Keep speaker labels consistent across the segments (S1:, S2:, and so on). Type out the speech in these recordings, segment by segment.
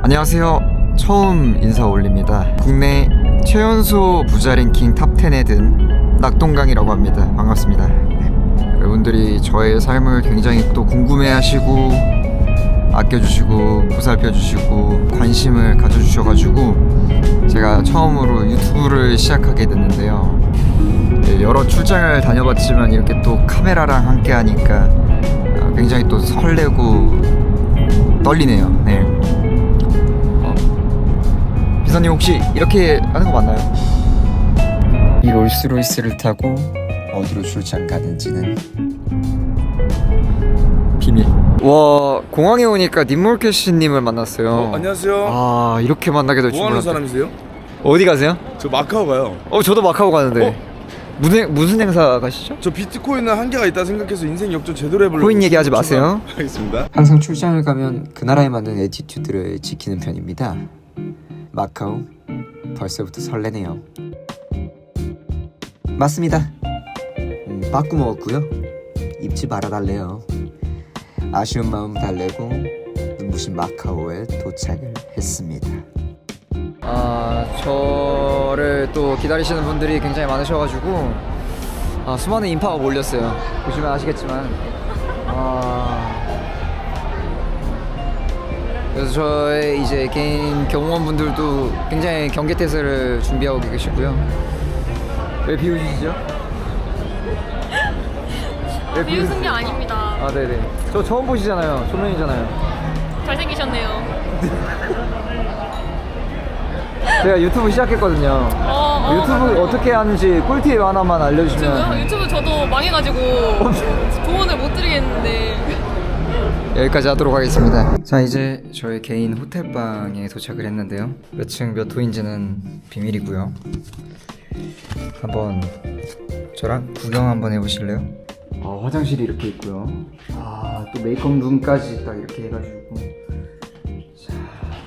S1: 안녕하세요. 처음 인사 올립니다. 국내 최연소 부자 랭킹 탑 10에 든 낙동강이라고 합니다. 반갑습니다. 네. 여러분들이 저의 삶을 굉장히 또 궁금해하시고 아껴주시고 보살펴주시고 관심을 가져주셔가지고 제가 처음으로 유튜브를 시작하게 됐는데요. 네, 여러 출장을 다녀봤지만 이렇게 또 카메라랑 함께 하니까 어, 굉장히 또 설레고 떨리네요. 네. 어, 비서님 혹시 이렇게 하는 거 맞나요? 이 롤스로이스를 타고 어디로 출장 가는지는 비밀. 와 공항에 오니까 님몰캐시님을 만났어요.
S2: 어, 안녕하세요.
S1: 아 이렇게 만나게
S2: 될줄뭐 하는
S1: 몰랐다.
S2: 사람이세요?
S1: 어디 가세요?
S2: 저 마카오 가요.
S1: 어 저도 마카오 가는데
S2: 어?
S1: 무슨 무슨 행사 가시죠?
S2: 저 비트코인은 한계가 있다 생각해서 인생 역전 제대로 해보려고.
S1: 코인 얘기하지 마세요.
S2: 알겠습니다.
S1: 항상 출장을 가면 그 나라에 맞는 에티튜드를 지키는 편입니다. 마카오 벌써부터 설레네요. 맞습니다. 음, 빠꾸 먹었고요. 입지 말아달래요. 아쉬운 마음 달래고 눈부신 마카오에 도착을 했습니다. 아 저를 또 기다리시는 분들이 굉장히 많으셔가지고 아, 수많은 인파가 몰렸어요. 보시면 아시겠지만 아 그래서 저의 이제 개인 경호원분들도 굉장히 경계태세를 준비하고 계시고요. 왜 비웃으시죠? 왜
S3: 비웃은 게 아닙니다.
S1: 아 네네. 저 처음 보시잖아요. 초면이잖아요.
S3: 잘생기셨네요.
S1: 제가 유튜브 시작했거든요.
S3: 어, 어,
S1: 유튜브 어떻게 하는지 꿀팁 하나만
S3: 유튜브요?
S1: 알려주시면
S3: 유튜브 저도 망해가지고 조언을 못 드리겠는데
S1: 여기까지 하도록 하겠습니다. 자 이제 저희 개인 호텔방에 도착을 했는데요. 몇 층 몇 호인지는 비밀이고요. 한번 저랑 구경 한번 해보실래요? 아 화장실이 이렇게 있고요. 아또 메이크업 룸까지 딱 이렇게 해가지고 자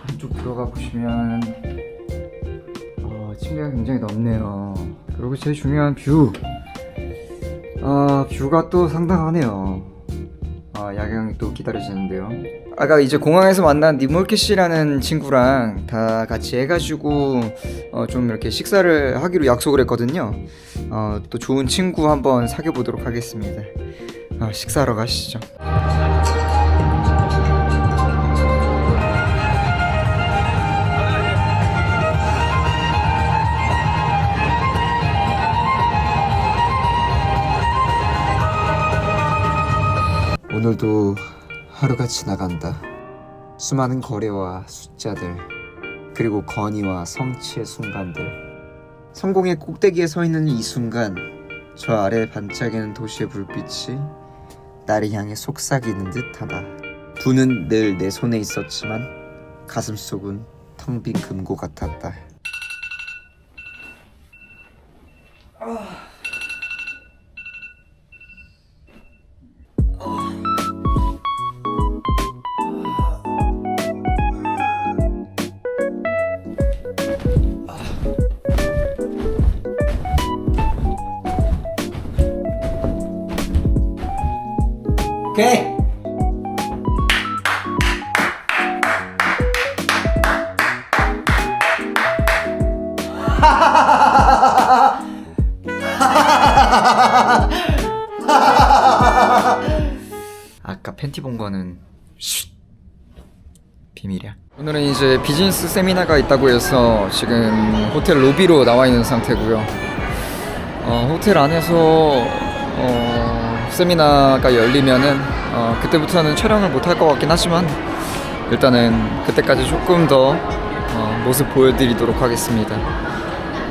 S1: 한쪽 들어가 보시면 아 침대가 굉장히 넓네요. 그리고 제일 중요한 뷰. 아 뷰가 또 상당하네요. 아, 야경이 또 기다려지는데요. 아까 이제 공항에서 만난 니몰키 씨라는 친구랑 다 같이 해가지고 어, 좀 이렇게 식사를 하기로 약속을 했거든요. 어, 또 좋은 친구 한번 사귀어 보도록 하겠습니다. 어, 식사하러 가시죠. 오늘도 하루가 지나간다. 수많은 거래와 숫자들, 그리고 건의와 성취의 순간들. 성공의 꼭대기에 서 있는 이 순간, 저 아래 반짝이는 도시의 불빛이 나를 향해 속삭이는 듯하다. 부는 늘 내 손에 있었지만 가슴 속은 텅 빈 금고 같았다. 오케이. 아까 팬티 본 거는 쉿. 비밀이야. 오늘은 이제 비즈니스 세미나가 있다고 해서 지금 호텔 로비로 나와 있는 상태고요. 어, 호텔 안에서 어, 세미나가 열리면은 어, 그때부터는 촬영을 못 할 것 같긴 하지만 일단은 그때까지 조금 더 어, 모습 보여드리도록 하겠습니다.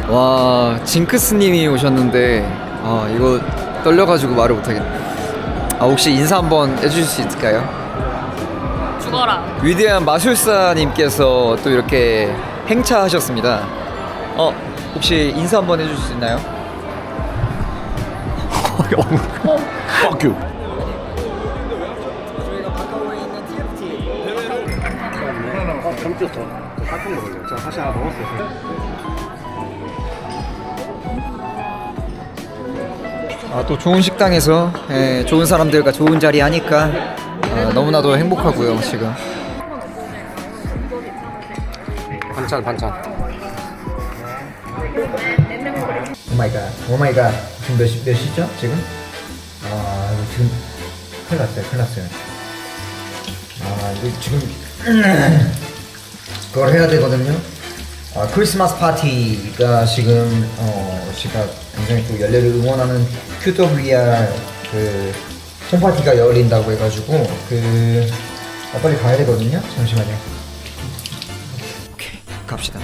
S1: 와 징크스님이 오셨는데 아 이거 떨려가지고 말을 못하겠네. 아 혹시 인사 한번 해주실 수 있을까요?
S3: 죽어라.
S1: 위대한 마술사님께서 또 이렇게 행차하셨습니다. 어 혹시 인사 한번 해주실 수 있나요?
S2: Fuck you.
S1: TFT 아, 또 좋은 식당에서 예, 좋은 사람들과 좋은 자리 하니까 아, 너무나도 행복하고요 지금.
S4: 반찬 반찬.
S1: 오 마이 갓. 오 마이 갓 지금 몇, 시, 몇 시죠 지금? 아 이거 지금 큰일 났어요 큰일 났어요. 아 이거 지금 그걸 해야 되거든요. 아, 크리스마스 파티가 지금 어 제가 굉장히 또 연례를 응원하는 QWR 그 홈파티가 열린다고 해가지고 그 아, 빨리 가야 되거든요. 잠시만요. 오케이 갑시다.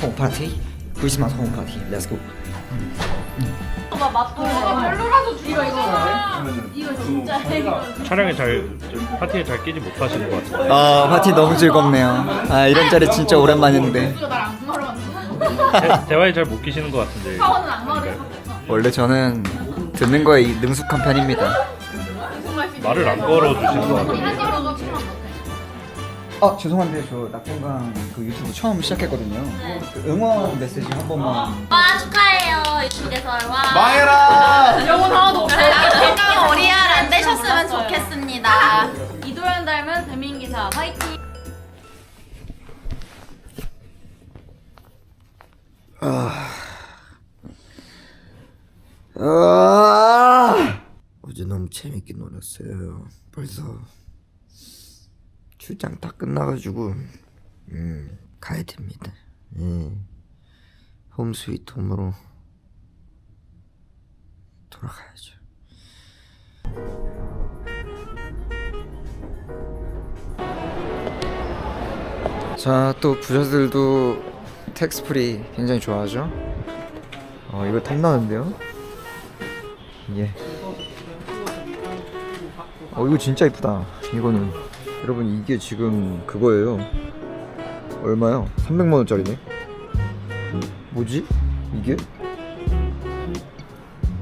S1: 홈파티 크리스마스 홈파티 렛츠고
S5: 촬영에 잘 파티에 잘 끼지 못하시는 것 같아요.
S1: 아 파티 너무 즐겁네요. 아 이런 자리 진짜 오랜만인데.
S5: 대, 대화에 잘 못 끼시는 것 같은데.
S1: 원래 저는 듣는 거에 이- 능숙한 편입니다.
S5: 말을 안 걸어 주시는 것 같은데.
S1: 아 죄송한데 저 낙동강 그 유튜브 처음 시작했거든요. 그 응원 메시지 한 번만.
S6: 와 축하해요
S2: 망해라!
S3: 영혼 하나도 없어.
S6: 팬님 오리알 안 되셨으면 좋겠습니다 이도현 닮은 배민 기사 화이팅
S7: 아! 어제 너무 재밌게 놀았어요. 벌써 출장 다 끝나가지고 음, 가야 됩니다. 예. 홈 스위트 홈으로 돌아가야죠.
S1: 자 또 부자들도 텍스 프리 굉장히 좋아하죠. 어 이거 탐나는데요? 예. 어 이거 진짜 이쁘다. 이거는 여러분 이게 지금 그거예요. 얼마요? 300만 원짜리네. 뭐지? 이게?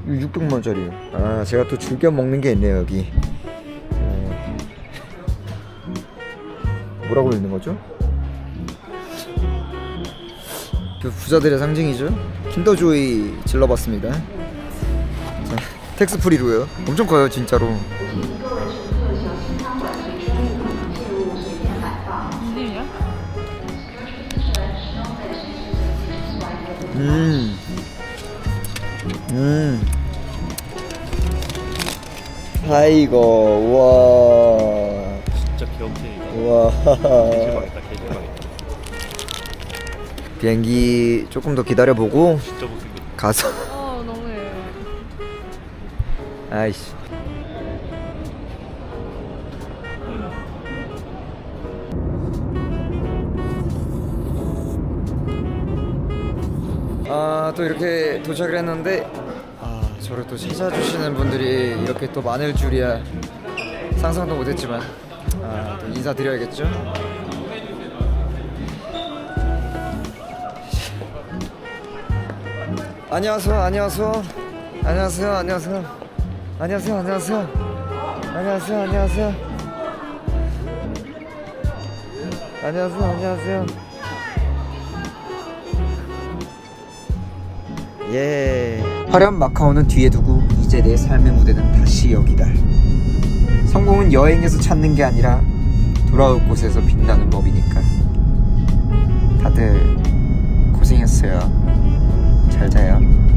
S1: 이거 600만 원짜리예요. 아 제가 또 즐겨 먹는 게 있네요 여기. 어. 뭐라고 읽는 거죠? 그 부자들의 상징이죠. 킨더조이 질러봤습니다. 자, 텍스 프리로요. 엄청 커요, 진짜로. 아이고,
S5: 진짜 귀엽게
S1: 와. 와.
S5: 개질방이다 개질방이다.
S1: 비행기 조금 더 기다려보고
S5: 진짜 못생겼다.
S1: 가서.
S3: 어 너무해.
S1: 아이씨. 아, 또 이렇게 도착을 했는데 아, 저를 또 찾아주시는 분들이 이렇게 또 많을 줄이야 상상도 못했지만 아, 또 인사드려야겠죠? 안녕하세요, 안녕하세요, 안녕하세요, 안녕하세요, 안녕하세요, 안녕하세요, 안녕하세요, 안녕하세요, 안녕하세요, 안녕하세요. 예. 화려한 마카오는 뒤에 두고 이제 내 삶의 무대는 다시 여기다. 성공은 여행에서 찾는 게 아니라 돌아올 곳에서 빛나는 법이니까. 다들 고생했어요. 잘 자요.